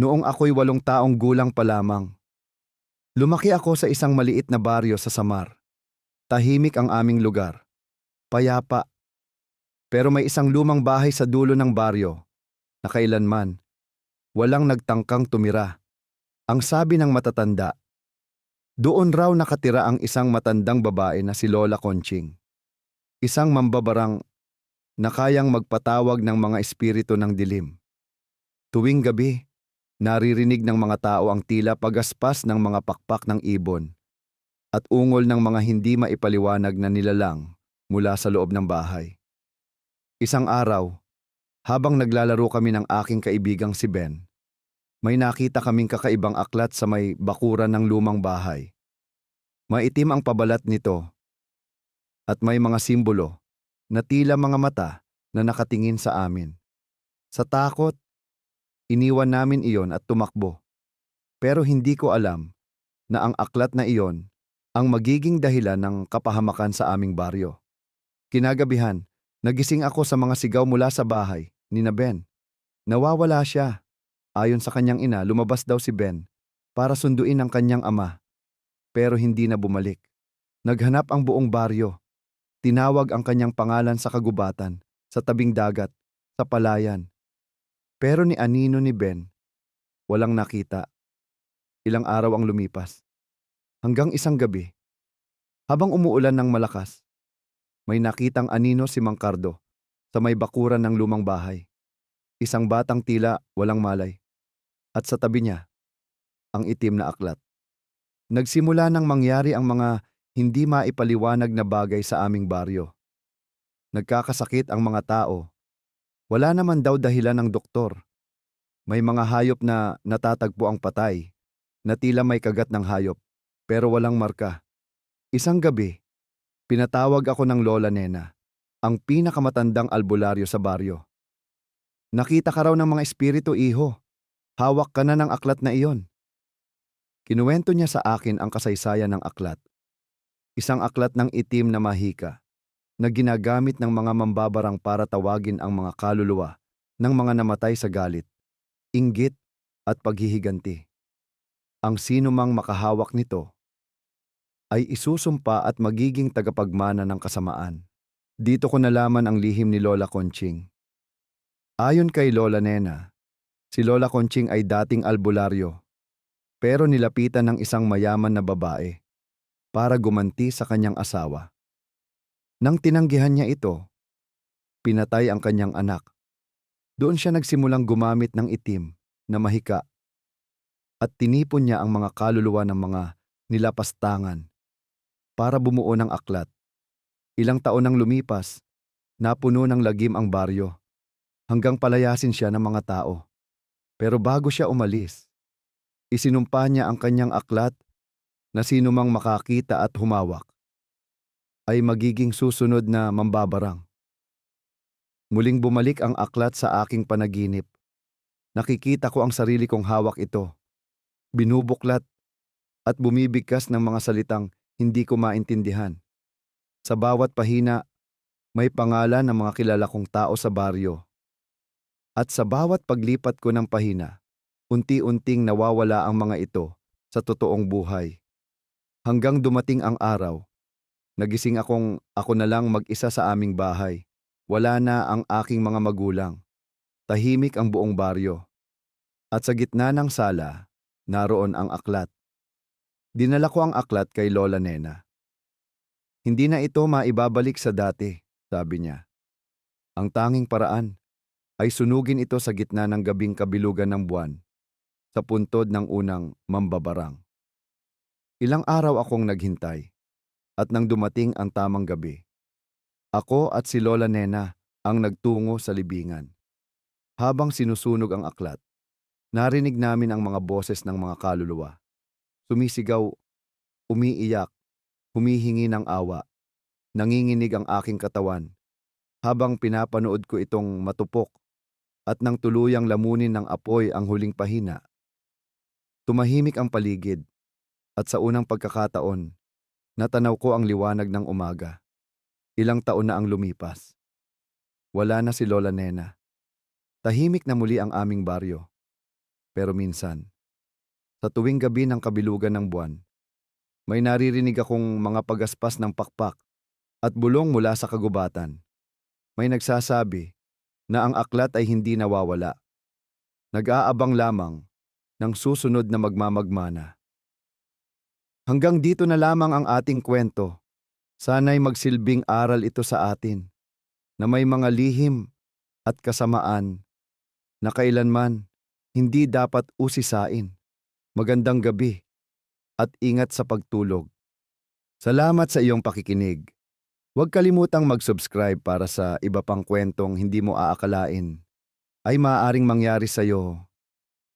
Noong ako'y walong taong gulang pa lamang. Lumaki ako sa isang maliit na baryo sa Samar. Tahimik ang aming lugar. Payapa. Pero may isang lumang bahay sa dulo ng baryo na kailanman walang nagtangkang tumira. Ang sabi ng matatanda, doon raw nakatira ang isang matandang babae na si Lola Conching. Isang mambabarang na kayang magpatawag ng mga espiritu ng dilim. Tuwing gabi, naririnig ng mga tao ang tila pagaspas ng mga pakpak ng ibon at ungol ng mga hindi maipaliwanag na nilalang mula sa loob ng bahay. Isang araw, habang naglalaro kami ng aking kaibigang si Ben, may nakita kaming kakaibang aklat sa may bakuran ng lumang bahay. Maitim ang pabalat nito at may mga simbolo na tila mga mata na nakatingin sa amin. Sa takot, iniwan namin iyon at tumakbo. Pero hindi ko alam na ang aklat na iyon ang magiging dahilan ng kapahamakan sa aming baryo. Kinagabihan, nagising ako sa mga sigaw mula sa bahay ni na Ben. Nawawala siya. Ayon sa kanyang ina, lumabas daw si Ben para sunduin ang kanyang ama. Pero hindi na bumalik. Naghanap ang buong baryo. Tinawag ang kanyang pangalan sa kagubatan, sa tabing dagat, sa palayan. Pero ni Anino ni Ben, walang nakita. Ilang araw ang lumipas. Hanggang isang gabi, habang umuulan ng malakas, may nakitang anino si Mang Cardo sa may bakuran ng lumang bahay. Isang batang tila walang malay. At sa tabi niya, ang itim na aklat. Nagsimula nang mangyari ang mga hindi maipaliwanag na bagay sa aming baryo. Nagkakasakit ang mga tao. Wala naman daw dahilan ng doktor. May mga hayop na natatagpo ang patay, na tila may kagat ng hayop, pero walang marka. Isang gabi, pinatawag ako ng Lola Nena, ang pinakamatandang albularyo sa baryo. Nakita ka raw ng mga espiritu, iho. Hawak ka na ng aklat na iyon. Kinuwento niya sa akin ang kasaysayan ng aklat. Isang aklat ng itim na mahika na ginagamit ng mga mambabarang para tawagin ang mga kaluluwa ng mga namatay sa galit, inggit at paghihiganti. Ang sino mang makahawak nito ay isusumpa at magiging tagapagmana ng kasamaan. Dito ko nalaman ang lihim ni Lola Conching. Ayon kay Lola Nena, si Lola Conching ay dating albularyo, pero nilapitan ng isang mayaman na babae para gumanti sa kanyang asawa. Nang tinanggihan niya ito, pinatay ang kanyang anak. Doon siya nagsimulang gumamit ng itim na mahika at tinipon niya ang mga kaluluwa ng mga nilapastangan para bumuo ng aklat. Ilang taon nang lumipas, napuno ng lagim ang baryo, hanggang palayasin siya ng mga tao. Pero bago siya umalis, isinumpa niya ang kanyang aklat na sino mang makakita at humawak ay magiging susunod na mambabarang. Muling bumalik ang aklat sa aking panaginip. Nakikita ko ang sarili kong hawak ito. Binubuklat at bumibigkas ng mga salitang hindi ko maintindihan. Sa bawat pahina, may pangalan ng mga kilala kong tao sa baryo. At sa bawat paglipat ko ng pahina, unti-unting nawawala ang mga ito sa totoong buhay. Hanggang dumating ang araw, nagising akong ako na lang mag-isa sa aming bahay. Wala na ang aking mga magulang. Tahimik ang buong baryo. At sa gitna ng sala, naroon ang aklat. Dinala ko ang aklat kay Lola Nena. Hindi na ito maibabalik sa dati, sabi niya. Ang tanging paraan ay sunugin ito sa gitna ng gabing kabilugan ng buwan, sa puntod ng unang mambabarang. Ilang araw akong naghintay, at nang dumating ang tamang gabi, ako at si Lola Nena ang nagtungo sa libingan. Habang sinusunog ang aklat, narinig namin ang mga boses ng mga kaluluwa Sumisigaw, umiiyak, humihingi ng awa. Nanginginig ang aking katawan habang pinapanood ko itong matupok at nang tuluyang lamunin ng apoy ang huling pahina. Tumahimik ang paligid at sa unang pagkakataon, natanaw ko ang liwanag ng umaga. Ilang taon na ang lumipas. Wala na si Lola Nena. Tahimik na muli ang aming baryo. pero minsan, sa tuwing gabi ng kabilugan ng buwan, may naririnig akong mga pagaspas ng pakpak at bulong mula sa kagubatan. May nagsasabi na ang aklat ay hindi nawawala. Nag-aabang lamang ng susunod na magmamagmana. Hanggang dito na lamang ang ating kwento. Sana'y magsilbing aral ito sa atin na may mga lihim at kasamaan na kailanman hindi dapat usisain. Magandang gabi at ingat sa pagtulog. Salamat sa iyong pakikinig. Huwag kalimutang mag-subscribe para sa iba pang kwentong hindi mo aakalain ay maaaring mangyari sa iyo